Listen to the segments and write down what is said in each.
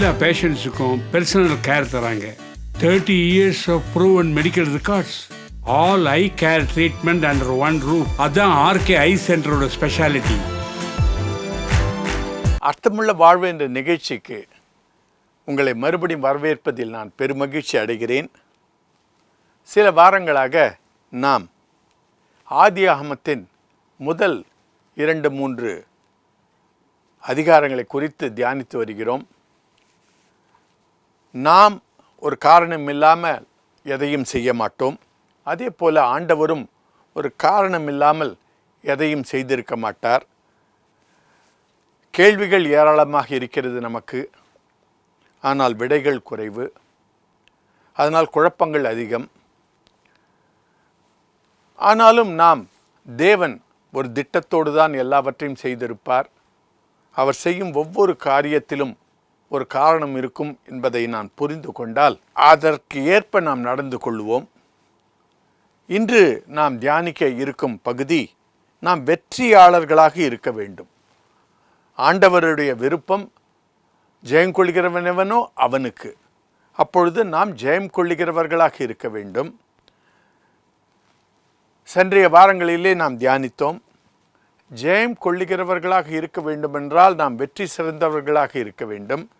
எல்லா பேஷண்ட்ஸுக்கும் personal care தராங்க. Thirty years of proven medical records all eye care treatment under one roof அதான் RK eye சென்டரோட speciality அர்த்தமுள்ள வாழ்வு என்ற நிகழ்ச்சிக்கு உங்களை மறுபடியும் வரவேற்பதில் நான் பெருமகிழ்ச்சி அடைகிறேன். சில வாரங்களாக நாம் ஆதி அகமத்தின் முதல் இரண்டு மூன்று அதிகாரங்களை குறித்து தியானித்து வருகிறோம். நாம் ஒரு காரணம் இல்லாமல் எதையும் செய்ய மாட்டோம். அதே போல ஆண்டவரும் ஒரு காரணம் இல்லாமல் எதையும் செய்திருக்க மாட்டார். கேள்விகள் ஏராளமாக இருக்கிறது நமக்கு. ஆனால் விடைகள் குறைவு. அதனால் குழப்பங்கள் அதிகம். ஆனாலும் நாம் தேவன் ஒரு திட்டத்தோடு தான் எல்லாவற்றையும் செய்திருப்பார். அவர் செய்யும் ஒவ்வொரு காரியத்திலும் ஒரு காரணம் இருக்கும் என்பதை நான் புரிந்து கொண்டால் அதற்கு ஏற்ப நாம் நடந்து கொள்வோம். இன்று நாம் தியானிக்க இருக்கும் பகுதி நாம் வெற்றியாளர்களாக இருக்க வேண்டும். ஆண்டவருடைய விருப்பம் ஜெயம் கொள்கிறவனவனோ அவனுக்கு. அப்பொழுது நாம் ஜெயம் கொள்ளுகிறவர்களாக இருக்க வேண்டும். சென்றைய வாரங்களிலே நாம் தியானித்தோம். ஜெயம் கொள்ளுகிறவர்களாக இருக்க வேண்டுமென்றால் நாம் வெற்றி சிறந்தவர்களாக இருக்க வேண்டும்.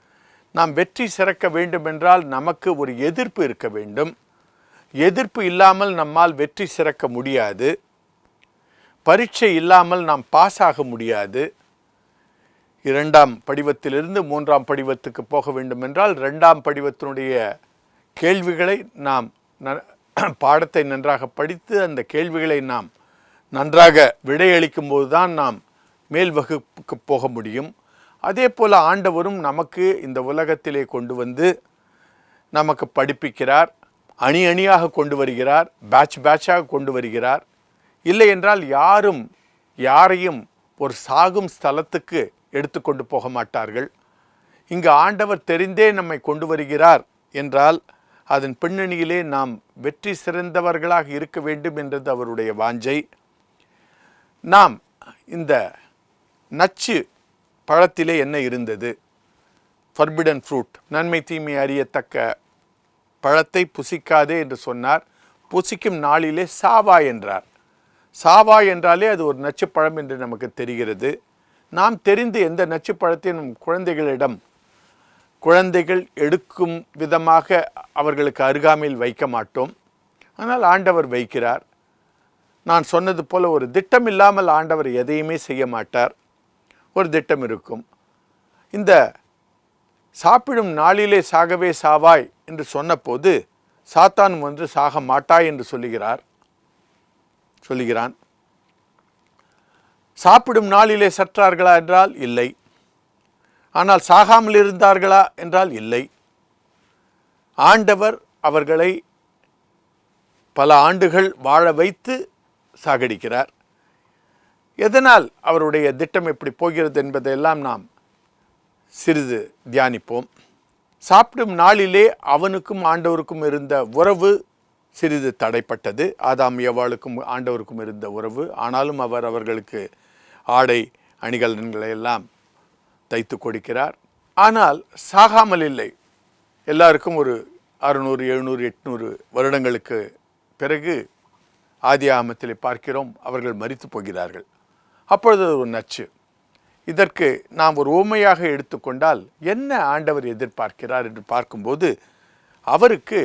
நாம் வெற்றி சிறக்க வேண்டுமென்றால் நமக்கு ஒரு எதிர்ப்பு இருக்க வேண்டும். எதிர்ப்பு இல்லாமல் நம்மால் வெற்றி சிறக்க முடியாது. பரீட்சை இல்லாமல் நாம் பாஸ் ஆக முடியாது. இரண்டாம் படிவத்திலிருந்து மூன்றாம் படிவத்துக்கு போக வேண்டும் என்றால் ரெண்டாம் படிவத்தினுடைய கேள்விகளை நாம் பாடத்தை நன்றாக படித்து அந்த கேள்விகளை நாம் நன்றாக விடையளிக்கும் போது தான் நாம் மேல் வகுப்புக்கு போக முடியும். அதே போல் ஆண்டவரும் நமக்கு இந்த உலகத்திலே கொண்டு வந்து நமக்கு படிப்பிக்கிறார். அணி அணியாக கொண்டு வருகிறார். பேட்ச் பேட்சாக கொண்டு வருகிறார். இல்லை என்றால் யாரும் யாரையும் ஒரு சாகும் ஸ்தலத்துக்கு எடுத்துக்கொண்டு போக மாட்டார்கள். இங்கு ஆண்டவர் தெரிந்தே நம்மை கொண்டு வருகிறார் என்றால் அதன் பின்னணியிலே நாம் வெற்றி சிறந்தவர்களாக இருக்க வேண்டும் என்றது அவருடைய வாஞ்சை. நாம் இந்த நச்சு பழத்திலே என்ன இருந்தது? ஃபர்பிடன் ஃப்ரூட் நன்மை தீமை அறியத்தக்க பழத்தை புசிக்காதே என்று சொன்னார். புசிக்கும் நாளிலே சாவா என்றார். சாவா என்றாலே அது ஒரு நச்சுப்பழம் என்று நமக்கு தெரிகிறது. நாம் தெரிந்து எந்த நச்சுப்பழத்தையும் நம் குழந்தைகளிடம் குழந்தைகள் எடுக்கும் விதமாக அவர்களுக்கு அருகாமையில் வைக்க மாட்டோம். ஆனால் ஆண்டவர் வைக்கிறார். நான் சொன்னது போல ஒரு திட்டம் இல்லாமல் ஆண்டவர் எதையுமே செய்ய மாட்டார். ஒரு திட்டம் இருக்கும். இந்த சாப்பிடும் நாளிலே சாகவே சாவாய் என்று சொன்னபோது சாத்தான் வந்து சாக மாட்டாய் என்று சொல்லுகிறார். சொல்லுகிறான். சாப்பிடும் நாளிலே சற்றார்களா என்றால் இல்லை. ஆனால் சாகாமல் இருந்தார்களா என்றால் இல்லை. ஆண்டவர் அவர்களை பல ஆண்டுகள் வாழ வைத்து சாகடிக்கிறார். எதனால் அவருடைய திட்டம் எப்படி போகிறது என்பதையெல்லாம் நாம் சிறிது தியானிப்போம். சாப்பிடும் நாளிலே அவனுக்கும் ஆண்டவருக்கும் இருந்த உறவு சிறிது தடைப்பட்டது. ஆதாம் எவாளுக்கும் ஆண்டவருக்கும் இருந்த உறவு. ஆனாலும் அவர் அவர்களுக்கு ஆடை அணிகலன்களை எல்லாம் தைத்து கொடுக்கிறார். ஆனால் சாகாமல் இல்லை. எல்லாருக்கும் ஒரு அறுநூறு எழுநூறு எட்நூறு வருடங்களுக்கு பிறகு ஆதி ஆமத்தில் பார்க்கிறோம் அவர்கள் மறித்து போகிறார்கள். அப்பொழுது ஒரு நச்சு. இதற்கு நாம் ஒரு ஊமையாக எடுத்துக்கொண்டால் என்ன ஆண்டவர் எதிர்பார்க்கிறார் என்று பார்க்கும்போது அவருக்கு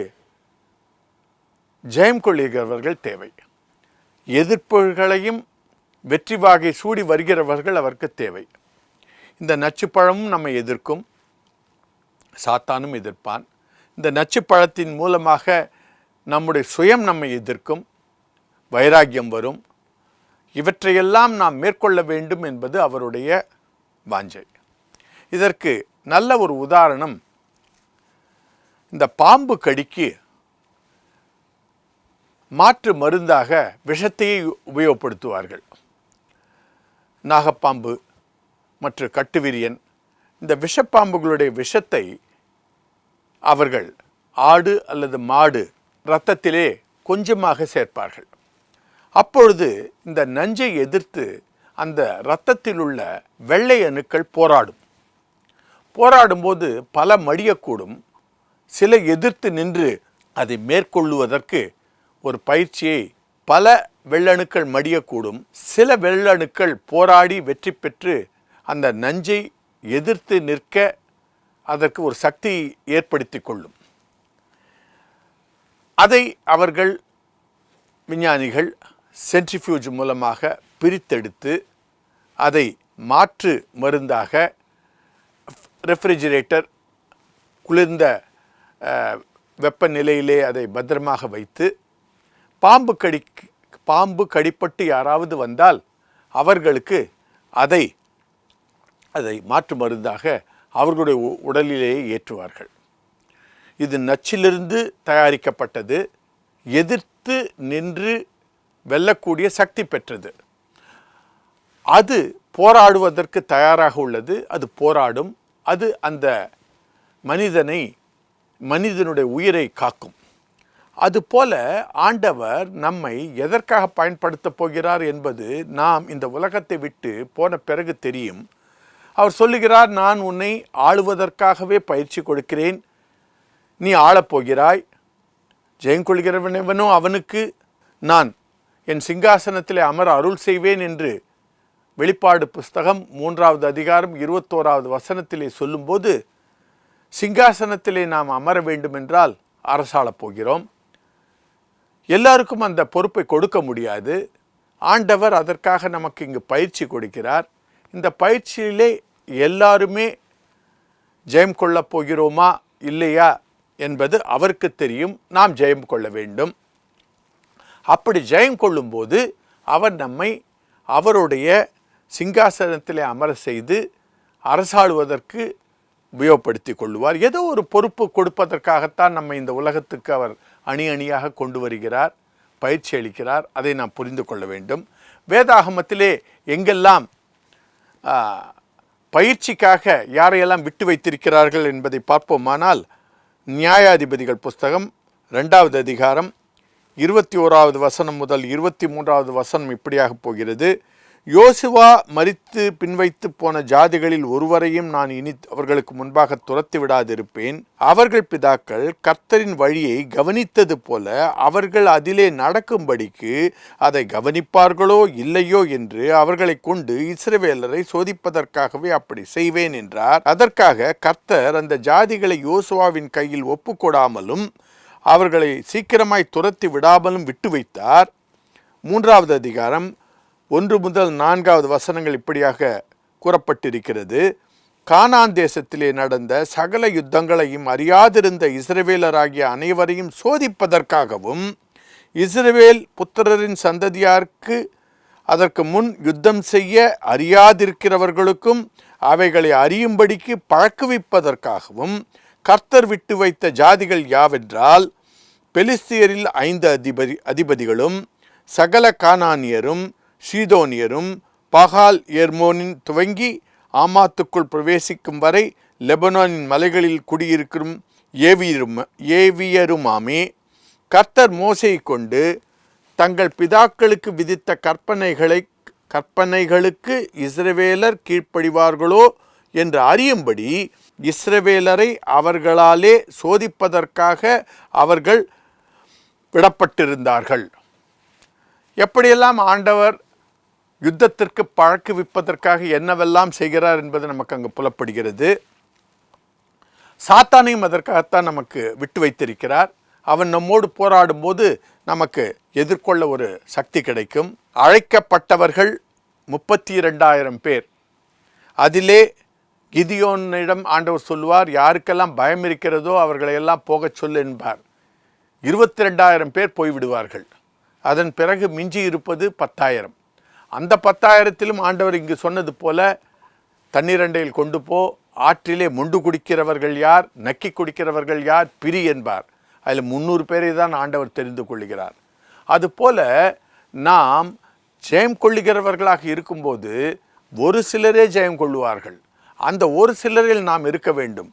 ஜெயம் கொள்ளுகிறவர்கள் தேவை. எதிர்ப்புகளையும் வெற்றி வாகை சூடி வருகிறவர்கள் அவருக்கு தேவை. இந்த நச்சுப்பழமும் நம்மை எதிர்க்கும். சாத்தானும் எதிர்ப்பான். இந்த நச்சுப்பழத்தின் மூலமாக நம்முடைய சுயம் நம்மை எதிர்க்கும். வைராக்கியம் வரும். இவற்றையெல்லாம் நாம் மேற்கொள்ள வேண்டும் என்பது அவருடைய வாஞ்சை. இதற்கு நல்ல ஒரு உதாரணம் இந்த பாம்பு கடிக்கு மாற்று மருந்தாக விஷத்தையே உபயோகப்படுத்துவார்கள். நாகப்பாம்பு மற்றும் கட்டுவிரியன் இந்த விஷப்பாம்புகளுடைய விஷத்தை அவர்கள் ஆடு அல்லது மாடு இரத்தத்திலே கொஞ்சமாக சேர்ப்பார்கள். அப்பொழுது இந்த நஞ்சை எதிர்த்து அந்த இரத்தத்தில் உள்ள வெள்ளை அணுக்கள் போராடும். போராடும்போது பல மடியக்கூடும். சில எதிர்த்து நின்று அதை மேற்கொள்ளுவதற்கு ஒரு பயிற்சியை பல வெள்ளணுக்கள் மடியக்கூடும். சில வெள்ளணுக்கள் போராடி வெற்றி பெற்று அந்த நஞ்சை எதிர்த்து நிற்க அதற்கு ஒரு சக்தி ஏற்படுத்தி கொள்ளும். அதை அவர்கள் விஞ்ஞானிகள் சென்ட்ரிஃபியூஜ் மூலமாக பிரித்தெடுத்து அதை மாற்று மருந்தாக ரெஃப்ரிஜிரேட்டர் குளிர்ந்த வெப்பநிலையிலே அதை பத்திரமாக வைத்து பாம்பு கடி பாம்பு கடிப்பட்டு யாராவது வந்தால் அவர்களுக்கு அதை அதை மாற்று மருந்தாக அவர்களுடைய உ- உடலிலேயே ஏற்றுவார்கள். இது நச்சிலிருந்து தயாரிக்கப்பட்டது. எதிர்த்து நின்று வெல்லக்கூடிய சக்தி பெற்றது. அது போராடுவதற்கு தயாராக உள்ளது அது போராடும் அது அந்த மனிதனை மனிதனுடைய உயிரை காக்கும். அதுபோல ஆண்டவர் நம்மை எதற்காக பயன்படுத்தப் போகிறார் என்பது நாம் இந்த உலகத்தை விட்டு போன பிறகு தெரியும். அவர் சொல்லுகிறார் நான் உன்னை ஆளுவதற்காகவே பயிற்சி கொடுக்கிறேன். நீ ஆளப்போகிறாய் ஜெயங்கொள்கிறவனவனோ அவனுக்கு நான் என் சிங்காசனத்திலே அமர அருள் செய்வேன் என்று வெளிப்பாடு புஸ்தகம் மூன்றாவது அதிகாரம் இருபத்தோராவது வசனத்திலே சொல்லும்போது சிங்காசனத்திலே நாம் அமர வேண்டுமென்றால் அரசாளப் போகிறோம். எல்லாருக்கும் அந்த பொறுப்பை கொடுக்க முடியாது. ஆண்டவர் அதற்காக நமக்கு இங்கு பயிற்சி கொடுக்கிறார். இந்த பயிற்சியிலே எல்லாருமே ஜெயம் கொள்ளப் போகிறோமா இல்லையா என்பது அவருக்கு தெரியும். நாம் ஜெயம் கொள்ள வேண்டும். அப்படி ஜெயம் கொள்ளும்போது அவர் நம்மை அவருடைய சிங்காசனத்தில் அமர செய்து அரசாளுவதற்கு உபயோகப்படுத்தி கொள்ளுவார். ஏதோ ஒரு பொறுப்பு கொடுப்பதற்காகத்தான் நம்ம இந்த உலகத்துக்கு அவர் அணி அணியாக கொண்டு வருகிறார் பயிற்சி அளிக்கிறார். அதை நாம் புரிந்து கொள்ள வேண்டும். வேதாகமத்திலே எங்கெல்லாம் பயிற்சிக்காக யாரையெல்லாம் விட்டு வைத்திருக்கிறார்கள் என்பதை பார்ப்போமானால் நியாயாதிபதிகள் புஸ்தகம் ரெண்டாவது அதிகாரம் இருபத்தி ஓராவது வசனம் முதல் இருபத்தி மூன்றாவது வசனம் இப்படியாக போகிறது. யோசுவா மறித்து பின்வைத்து போன ஜாதிகளில் ஒருவரையும் நான் இனி அவர்களுக்கு முன்பாக துரத்தி விடாதிருப்பேன். அவர்கள் பிதாக்கள் கர்த்தரின் வழியை கவனித்தது போல அவர்கள் அதிலே நடக்கும்படிக்கு அதை கவனிப்பார்களோ இல்லையோ என்று அவர்களை கொண்டு இஸ்ரவேலரை சோதிப்பதற்காகவே அப்படி செய்வேன் என்றார். அதற்காக கர்த்தர் அந்த ஜாதிகளை யோசுவாவின் கையில் ஒப்புக்கொடாமலும் அவர்களை சீக்கிரமாய் துரத்தி விடாமலும் விட்டு வைத்தார். மூன்றாவது அதிகாரம் ஒன்று முதல் நான்காவது வசனங்கள் இப்படியாக கூறப்பட்டிருக்கிறது. கானான் தேசத்திலே நடந்த சகல யுத்தங்களையும் அறியாதிருந்த இஸ்ரவேலராகிய அனைவரையும் சோதிப்பதற்காகவும் இஸ்ரவேல் புத்திரரின் சந்ததியாருக்கு அதற்கு முன் யுத்தம் செய்ய அறியாதிருக்கிறவர்களுக்கும் அவைகளை அறியும்படிக்கு பழக்குவிப்பதற்காகவும் கர்த்தர் விட்டு வைத்த ஜாதிகள் யாவென்றால் பெலிஸ்தியரில் ஐந்து அதிபதி அதிபதிகளும் சகல கானானியரும் ஷீதோனியரும் பகால் எர்மோனின் துவங்கி ஆமாத்துக்குள் பிரவேசிக்கும் வரை லெபனானின் மலைகளில் குடியிருக்கும் ஏவியரும் ஏவியருமாமே. கர்த்தர் மோசையை கொண்டு தங்கள் பிதாக்களுக்கு விதித்த கற்பனைகளை கற்பனைகளுக்கு இஸ்ரவேலர் கீழ்ப்படிவார்களோ என்று அறியும்படி இஸ்ரவேலரை அவர்களாலே சோதிப்பதற்காக அவர்கள் விடப்பட்டிருந்தார்கள். எப்படியெல்லாம் ஆண்டவர் யுத்தத்திற்கு பழக்குவிப்பதற்காக என்னவெல்லாம் செய்கிறார் என்பது நமக்கு அங்கு புலப்படுகிறது. சாத்தானையும் அதற்காகத்தான் நமக்கு விட்டு வைத்திருக்கிறார். அவன் நம்மோடு போராடும்போது நமக்கு எதிர்கொள்ள ஒரு சக்தி கிடைக்கும். அழைக்கப்பட்டவர்கள் முப்பத்தி இரண்டாயிரம் பேர். அதிலே கிதியோனிடம் ஆண்டவர் சொல்லுவார் யாருக்கெல்லாம் பயம் இருக்கிறதோ அவர்களை எல்லாம் போகச் சொல்லு என்பார். இருபத்தி ரெண்டாயிரம் பேர் போய்விடுவார்கள். அதன் பிறகு மிஞ்சி இருப்பது பத்தாயிரம். அந்த பத்தாயிரத்திலும் ஆண்டவர் இங்கு சொன்னது போல தண்ணீரண்டையில் கொண்டு போ ஆற்றிலே முண்டு குடிக்கிறவர்கள் யார் நக்கி குடிக்கிறவர்கள் யார் பிரி என்பார். அதில் முந்நூறு பேரை தான் ஆண்டவர் தெரிந்து கொள்கிறார். அதுபோல நாம் ஜெயம் கொள்ளுகிறவர்களாக இருக்கும்போது ஒரு சிலரே ஜெயம் கொள்ளுவார்கள். அந்த ஒரு சிலரில் நாம் இருக்க வேண்டும்.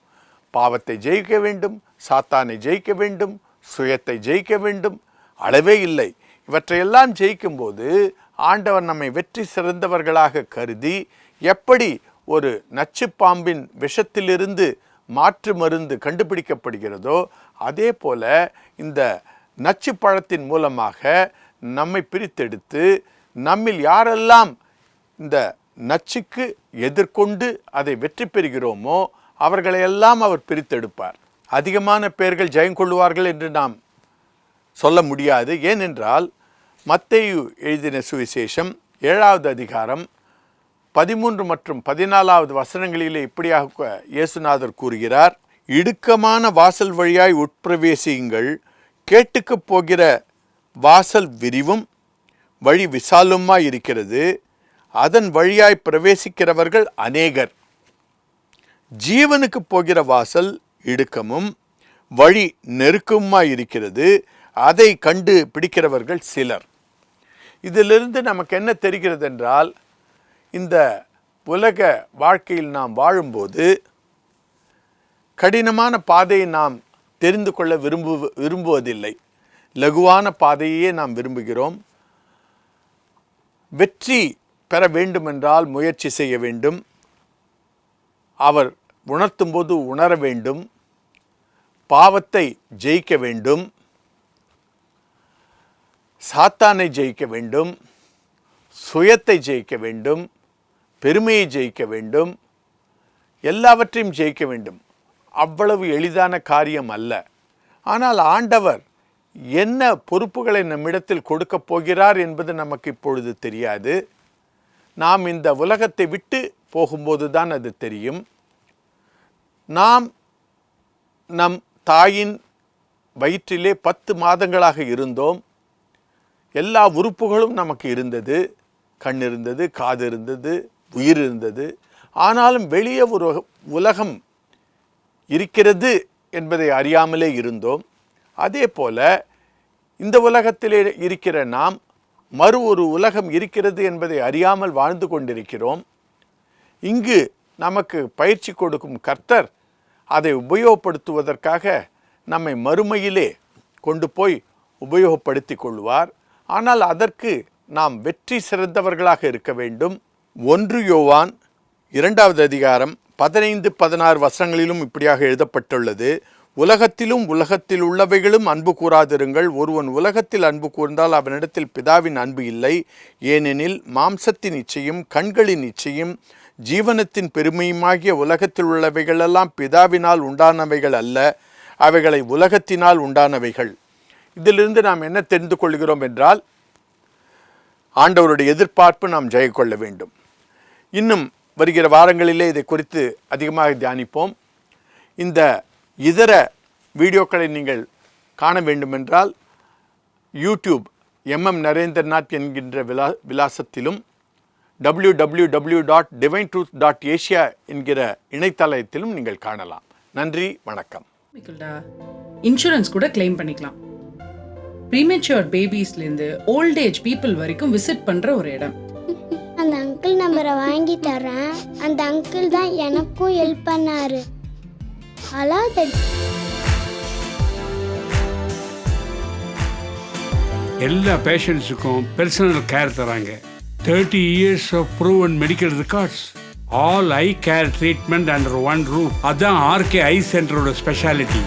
பாவத்தை ஜெயிக்க வேண்டும் சாத்தானை ஜெயிக்க வேண்டும் சுயத்தை ஜெயிக்க வேண்டும். அளவே இல்லை. இவற்றையெல்லாம் ஜெயிக்கும்போது ஆண்டவர் நம்மை வெற்றி சிறந்தவர்களாக கருதி எப்படி ஒரு நச்சுப்பாம்பின் விஷத்திலிருந்து மாற்று மருந்து கண்டுபிடிக்கப்படுகிறதோ அதே போல இந்த நச்சு பழத்தின் மூலமாக நம்மை பிரித்தெடுத்து நம்மில் யாரெல்லாம் இந்த நச்சுக்கு எதிர்கொண்டு அதை வெற்றி பெறுகிறோமோ அவர்களையெல்லாம் அவர் பிரித்தெடுப்பார். அதிகமான பேர்கள் ஜெயம் கொள்வார்கள் என்று நாம் சொல்ல முடியாது. ஏனென்றால் மத்தேயு எழுதின சுவிசேஷம் ஏழாவது அதிகாரம் பதிமூன்று மற்றும் பதினாலாவது வசனங்களிலே இப்படியாக இயேசுநாதர் கூறுகிறார் இடுக்கமான வாசல் வழியாய் உட்பிரவேசியுங்கள். கேட்டுக்கு போகிற வாசல் விரிவும் வழி விசாலுமாய் இருக்கிறது. அதன் வழியாய் பிரவேசிக்கிறவர்கள் அநேகர். ஜீவனுக்கு போகிற வாசல் இடுக்கமும் வழி நெருக்கமாக இருக்கிறது. அதை கண்டு பிடிக்கிறவர்கள் சிலர். இதிலிருந்து நமக்கு என்ன தெரிகிறது என்றால் இந்த உலக வாழ்க்கையில் நாம் வாழும்போது கடினமான பாதையை நாம் தெரிந்து கொள்ள விரும்பு விரும்புவதில்லை. லகுவான பாதையே நாம் விரும்புகிறோம். வெற்றி பெற வேண்டுமென்றால் முயற்சி செய்ய வேண்டும். அவர் உணர்த்தும்போது உணர வேண்டும். பாவத்தை ஜெயிக்க வேண்டும். சாத்தானை ஜெயிக்க வேண்டும். சுயத்தை ஜெயிக்க வேண்டும். பெருமையை ஜெயிக்க வேண்டும். எல்லாவற்றையும் ஜெயிக்க வேண்டும். அவ்வளவு எளிதான காரியம் அல்ல. ஆனால் ஆண்டவர் என்ன பொறுப்புகளை நம்மிடத்தில் கொடுக்கப் போகிறார் என்பது நமக்கு இப்பொழுது தெரியாது. நாம் இந்த உலகத்தை விட்டு போகும்போது தான் அது தெரியும். நாம் நம் தாயின் வயிற்றிலே பத்து மாதங்களாக இருந்தோம். எல்லா உறுப்புகளும் நமக்கு இருந்தது. கண் இருந்தது காது இருந்தது உயிர் இருந்தது. ஆனாலும் வெளியே ஒரு உலகம் இருக்கிறது என்பதை அறியாமலே இருந்தோம். அதே போல இந்த உலகத்திலே இருக்கிற நாம் மறு ஒரு உலகம் இருக்கிறது என்பதை அறியாமல் வாழ்ந்து கொண்டிருக்கிறோம். இங்கு நமக்கு பயிற்சி கொடுக்கும் கர்த்தர் அதை உபயோகப்படுத்துவதற்காக நம்மை மறுமையிலே கொண்டு போய் உபயோகப்படுத்தி கொள்வார். ஆனால் அதற்கு நாம் வெற்றி சிறந்தவர்களாக இருக்க வேண்டும். ஒன்று யோவான் இரண்டாவது அதிகாரம் பதினைந்து பதினாறு வசனங்களிலும் இப்படியாக எழுதப்பட்டுள்ளது. உலகத்திலும் உலகத்தில் உள்ளவைகளும் அன்பு கூறாதிருங்கள். ஒருவன் உலகத்தில் அன்பு கூர்ந்தால் அவனிடத்தில் பிதாவின் அன்பு இல்லை. ஏனெனில் மாம்சத்தின் இச்சையும் கண்களின் இச்சையும் ஜீவனத்தின் பெருமையுமாகிய உலகத்தில் உள்ளவைகளெல்லாம் பிதாவினால் உண்டானவைகள் அல்ல. அவைகளை உலகத்தினால் உண்டானவைகள். இதிலிருந்து நாம் என்ன தெரிந்து கொள்கிறோம் என்றால் ஆண்டவருடைய எதிர்பார்ப்பு நாம் ஜெய கொள்ள வேண்டும். இன்னும் வருகிற வாரங்களிலே இதை குறித்து அதிகமாக தியானிப்போம். இந்த இதர வீடியோக்களை நீங்கள் காண வேண்டுமென்றால் யூடியூப் எம்எம் நரேந்திரநாத் என்கின்ற விலா விலாசத்திலும் W W W dot divine truth dot Asia என்கிற இணையதளத்திலும் நீங்கள் காணலாம். நன்றி வணக்கம். இன்சூரன்ஸ் கூட கிளைம் பண்ணிக்கலாம். ப்ரீமெச்சுவர் பேபிஸ்லேருந்து ஓல்ட் ஏஜ் பீப்புள் வரைக்கும் விசிட் பண்ணுற ஒரு இடம். அந்த அங்கிள் நம்பரை வாங்கி தரேன் அந்த அங்கிள் தான் எனக்கும் ஹெல்ப் பண்ணாரு. அழாதடி எல்லா பேஷண்ட்ஸுக்கும் பர்சனல் கேர் தராங்க. Thirty years of proven medical records all eye care treatment under one roof அதான் ஆர்கே ஐ சென்டரோட ஸ்பெஷாலிட்டி